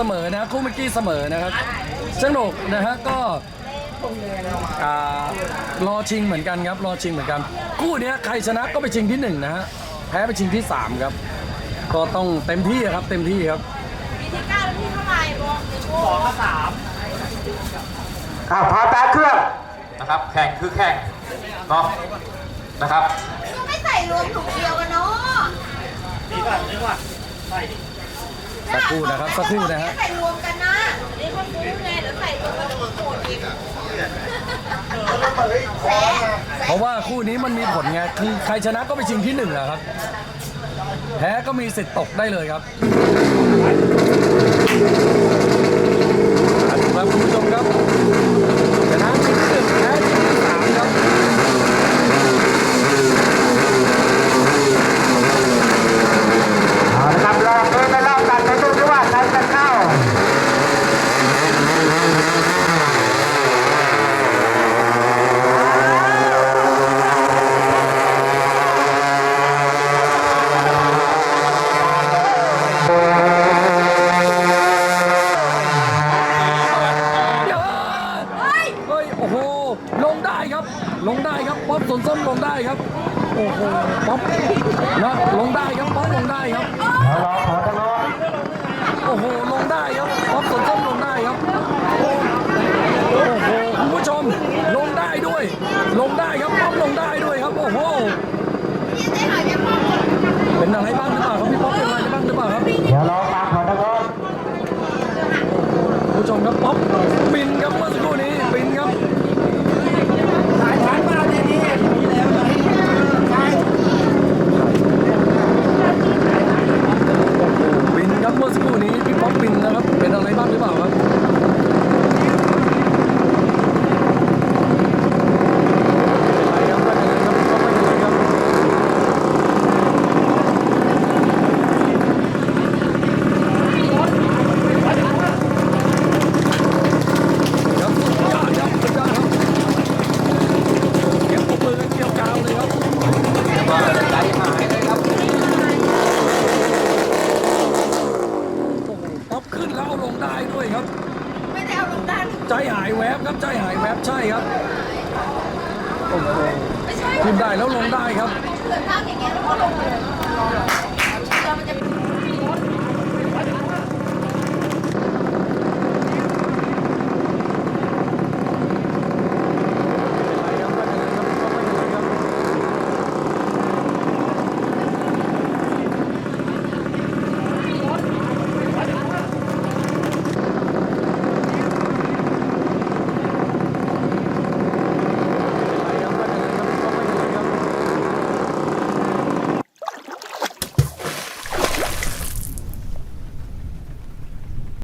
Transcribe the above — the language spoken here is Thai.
กี้เสมอนะครับสนุกนะฮะก็อ่ารอชิงเหมือนกันครับรอชิงเหมือนกัน คู่เนี้ยใครชนะก็ไปชิงที่หนึ่งนะฮะแพ้ไปชิงที่สามครับ ก็ต้องเต็มที่ครับเต็มที่ครับปีที่เก้าแล้วพี่เท่าไหร่บอกเดี๋ยวโบอ่าพาแปดเครื่องนะครับแข่งคือแข่งเนาะนะครับก็ไม่ใส่รวมถุงเดียวกันเนาะสั กครู่นะครับสักครู่นะฮะใส่รวมกันนะนี่คนรู้ไงเดี๋ยวใส่รวมกันโกรธอีกเพราะว่าคู่นี้มันมีผลไงคือใครชนะก็ไปชิงที่หนึ่งแหละครับ แพ้ก็มีสิทธิ์ตกได้เลยครับครับคุณผู้ชมครับ ครับ ลงได้ครับป๊อปสวนส้มลงได้ครับ โอ้โหป๊อปนะลงได้ครับป๊อปลงได้ครับเอารอขอตลอดโอ้โหลงได้ครับป๊อปสวนส้มลงได้ครับโอ้โอ้โหคุณผู้ชมลงได้ด้วย ลงได้ครับป๊อปลงได้ด้วยครับโอ้โหพี่จะหายไปพ่อเป็นอะไรบ้างหรือเปล่าครับพี่ป๊อปเป็นอะไรบ้างหรือเปล่าครับเดี๋ยวรอฟังขอตลอดคุณผู้ชมครับป๊อปบินครับเมื่อสักครู่นี้ บินครับ บินครับเมื่อสักครู่นี้พี่ป๊อปบินนะครับ เป็นอะไรบ้างหรือเปล่าครับเป็นไรครับไม่เป็นไรครับพี่ป๊อปไม่เป็นไรครับครับสุดยอดครับสุดยอดครับเก็บปรบมือกันเกี่ยวกาวเลยครับ ใจหายเลยครับ โอ้โหป๊อปขึ้นแล้วเอาลงได้ด้วย ครับ ไม่ได้เอาลงด้านใจหายแวบครับใจหายแวบใช่ครับโอ้โหไม่ใช่ขึ้นได้แล้วลงได้ครับ เกิดข้างอย่างเงี้ยแล้วก็ลงเลย